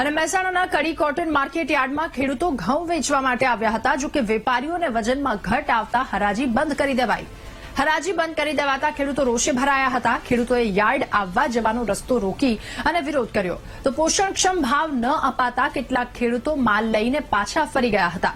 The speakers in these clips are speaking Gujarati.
અને મહેસાણાના કડી કોટન માર્કેટ યાર્ડમાં ખેડૂતો ઘઉં વેચવા માટે આવ્યા હતા જોકે વેપારીઓને વજનમાં ઘટ આવતા હરાજી બંધ કરી દેવાઈ. હરાજી બંધ કરી દેવાતા ખેડૂતો રોષે ભરાયા હતા. ખેડૂતોએ યાર્ડ આવવા જવાનો રસ્તો રોકી અને વિરોધ કર્યો. તો પોષણક્ષમ ભાવ ન અપાતા કેટલાક ખેડૂતો માલ લઈને પાછા ફરી ગયા હતા.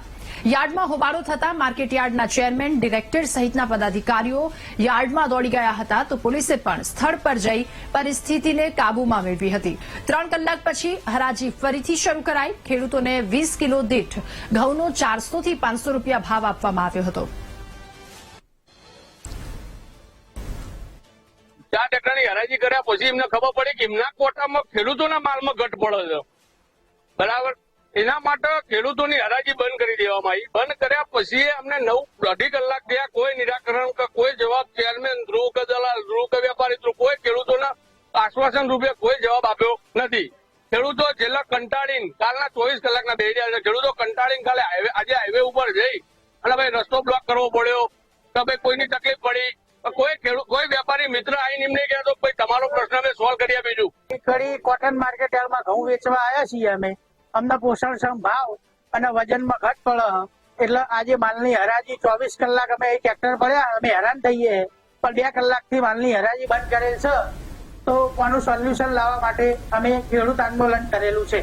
યાર્ડમાં હોબાળો થતા માર્કેટ યાર્ડના ચેરમેન, ડિરેક્ટર સહિતના પદાધિકારીઓ યાર્ડમાં દોડી ગયા હતા તો પોલીસે પણ સ્થળ પર જઈ પરિસ્થિતિને કાબૂમાં મેળવી હતી. ત્રણ કલાક પછી હરાજી ફરીથી શરૂ કરાઈ. ખેડૂતોને વીસ કિલો દીઠ ઘઉંનો ચારસો થી પાંચસો રૂપિયા ભાવ આપવામાં આવ્યો હતો. ચાર ટકાની હરાજી કર્યા પછી એમને ખબર પડી કે એમના કોટામાં ખેડૂતોના માલમાં ઘટ પડે છે. બરાબર? એના માટે ખેડૂતોની હરાજી બંધ કરી દેવામાં આવી. બંધ કર્યા પછી અમને નવ, અઢી કલાક થયા કોઈ નિરાકરણ કે કોઈ જવાબ ચેરમેન ધ્રુવ કે દલાલ, ધ્રુવ કે વેપારી ધ્રુવ, કોઈ ખેડૂતોના આશ્વાસન રૂપે કોઈ જવાબ આપ્યો નથી. ખેડૂતો છેલ્લા કંટાળીને, કાલના ચોવીસ કલાકના બે રહ્યા છે. ખેડૂતો કંટાળીને કાલે આજે હાઈવે ઉપર જઈ અને ભાઈ રસ્તો બ્લોક કરવો પડ્યો, કે ભાઈ કોઈની તકલીફ પડી કોઈ ખેડૂત કોઈ વેપારી મિત્ર આવી એમને ગયા તો ભાઈ તમારો પ્રશ્ન અમે સોલ્વ કરી આપીશું. કોટન માર્કેટ યાર્ડમાં ઘઉં વેચવા આવ્યા છીએ અમે. અમને પોષણક્ષમ ભાવ અને વજનમાં ઘટ પડે. એટલે આજે માલની હરાજી ચોવીસ કલાક અમે એક ટ્રેક્ટર પડ્યા અમે હેરાન થઈએ. પણ બે કલાકથી માલની હરાજી બંધ કરેલ છે. તો આનું સોલ્યુશન લાવવા માટે અમે ખેડૂત આંદોલન કરેલું છે.